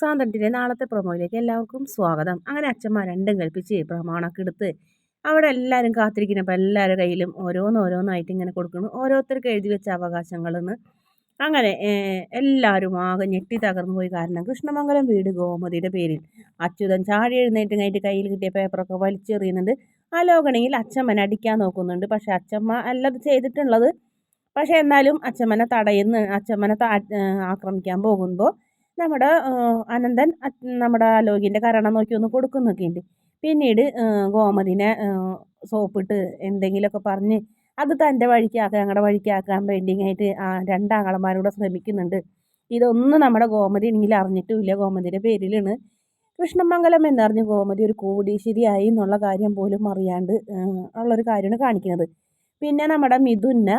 സാന്തനത്തിന്റെ നാളത്തെ പ്രൊമോയിലേക്ക് എല്ലാവർക്കും സ്വാഗതം. അങ്ങനെ അച്ഛന്മാർ രണ്ടും കൽപ്പിച്ച് പ്രമാണമൊക്കെ എടുത്ത് അവിടെ എല്ലാവരും കാത്തിരിക്കുന്നപ്പോൾ എല്ലാവരുടെ കയ്യിലും ഓരോന്നോരോന്നായിട്ട് ഇങ്ങനെ കൊടുക്കുന്നു. ഓരോരുത്തർക്ക് എഴുതി വെച്ച അവകാശങ്ങളെന്ന്. അങ്ങനെ എല്ലാവരും ആകെ ഞെട്ടി തകർന്നു പോയി. കാരണം കൃഷ്ണമംഗലം വീട് ഗോമതിയുടെ പേരിൽ. അച്യുതൻ ചാടി എഴുന്നേറ്റ് കഴിഞ്ഞിട്ട് കയ്യിൽ കിട്ടിയ പേപ്പറൊക്കെ വലിച്ചെറിയുന്നുണ്ട്. അലോകണെങ്കിൽ അച്ഛമ്മനെ അടിക്കാൻ നോക്കുന്നുണ്ട്. പക്ഷേ അച്ഛമ്മ എല്ലാം ചെയ്തിട്ടുള്ളത്. പക്ഷേ എന്നാലും അച്ഛമ്മനെ തടയുന്ന അച്ഛമ്മനെ ആക്രമിക്കാൻ പോകുമ്പോൾ നമ്മുടെ അനന്തൻ നമ്മുടെ ആലോകിന്റെ കരണം നോക്കി ഒന്ന് കൊടുക്കുന്നൊക്കെ ഉണ്ട് പിന്നീട് ഗോമതിനെ സോപ്പിട്ട് എന്തെങ്കിലുമൊക്കെ പറഞ്ഞ് അത് തന്റെ വഴിക്കാക്കാൻ ഞങ്ങളുടെ വഴിക്കാക്കാൻ വേണ്ടിയായിട്ട് ആ രണ്ടാങ്ങളമാരൂടെ ശ്രമിക്കുന്നുണ്ട്. ഇതൊന്നും നമ്മുടെ ഗോമതി എങ്കിൽ അറിഞ്ഞിട്ടുമില്ല. ഗോമതിയുടെ പേരിലാണ് കൃഷ്ണമംഗലം എന്നറിഞ്ഞ് ഗോമതി ഒരു കോടീശ്വരിയായി എന്നുള്ള കാര്യം പോലും അറിയാണ്ട് ഉള്ളൊരു കാര്യമാണ് കാണിക്കുന്നത്. പിന്നെ നമ്മുടെ മിഥുനെ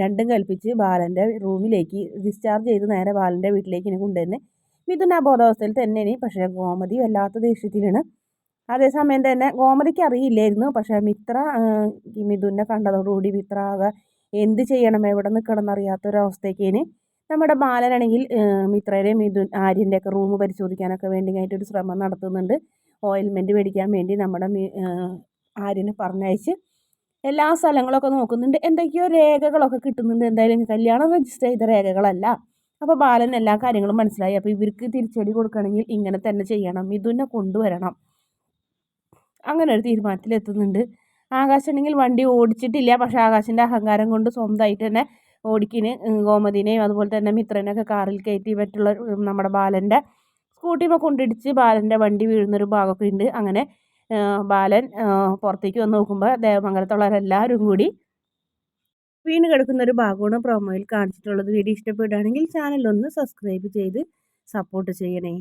രണ്ടും കൽപ്പിച്ച് ബാലന്റെ റൂമിലേക്ക് ഡിസ്ചാർജ് ചെയ്ത് നേരെ ബാലന്റെ വീട്ടിലേക്ക് ഇനി കൊണ്ടുവന്ന് മിഥുൻ ആ ബോധാവസ്ഥയിൽ തന്നെയാണ്. പക്ഷേ ഗോമതി വല്ലാത്ത ദേഷ്യത്തിലാണ്. അതേസമയം തന്നെ ഗോമതിക്ക് അറിയില്ലായിരുന്നു. പക്ഷേ മിത്ര മിഥുനെ കണ്ടതോടുകൂടി മിത്ര ആകെ എന്ത് ചെയ്യണം എവിടെ നിൽക്കണം എന്നറിയാത്തൊരവസ്ഥയ്ക്കേന് നമ്മുടെ ബാലനാണെങ്കിൽ മിത്രയുടെ മിഥുൻ ആര്യന്റെയൊക്കെ റൂം പരിശോധിക്കാനൊക്കെ വേണ്ടി ഒരു ശ്രമം നടത്തുന്നുണ്ട്. ഓയിൽമെന്റ് മേടിക്കാൻ വേണ്ടി നമ്മുടെ ആര്യനെ പറഞ്ഞയച്ച്. എല്ലാ സ്ഥലങ്ങളൊക്കെ നോക്കുന്നുണ്ട്. എന്തൊക്കെയോ രേഖകളൊക്കെ കിട്ടുന്നുണ്ട്. എന്തായാലും കല്യാണം രജിസ്റ്റർ ചെയ്ത രേഖകളല്ല. അപ്പോൾ ബാലൻ എല്ലാ കാര്യങ്ങളും മനസ്സിലായി. അപ്പോൾ ഇവർക്ക് തിരിച്ചടി കൊടുക്കണമെങ്കിൽ ഇങ്ങനെ തന്നെ ചെയ്യണം. ഇതുന്നെ കൊണ്ടുവരണം. അങ്ങനെ ഒരു തീരുമാനത്തിലെത്തുന്നുണ്ട്. ആകാശാണെങ്കിൽ വണ്ടി ഓടിച്ചിട്ടില്ല. പക്ഷേ ആകാശിന്റെ അഹങ്കാരം കൊണ്ട് സ്വന്തമായിട്ട് തന്നെ ഓടിക്കിന് ഗോമതിനെയും അതുപോലെ തന്നെ മിത്രനെയൊക്കെ കാറിൽ കയറ്റി മറ്റുള്ള നമ്മുടെ ബാലന്റെ സ്കൂട്ടിമ കൊണ്ടിടിച്ച് ബാലന്റെ വണ്ടി വീഴുന്നൊരു ഭാഗമൊക്കെ ഉണ്ട്. അങ്ങനെ ബാലൻ പുറത്തേക്ക് വന്ന് നോക്കുമ്പോൾ ദേവമംഗലത്തുള്ളവരെല്ലാവരും കൂടി വീണ് കിടക്കുന്ന ഒരു ഭാഗമാണ് പ്രൊമോയിൽ കാണിച്ചിട്ടുള്ളത്. വീഡിയോ ഇഷ്ടപ്പെടുകയാണെങ്കിൽ ചാനൽ ഒന്ന് സബ്സ്ക്രൈബ് ചെയ്ത് സപ്പോർട്ട് ചെയ്യണേ.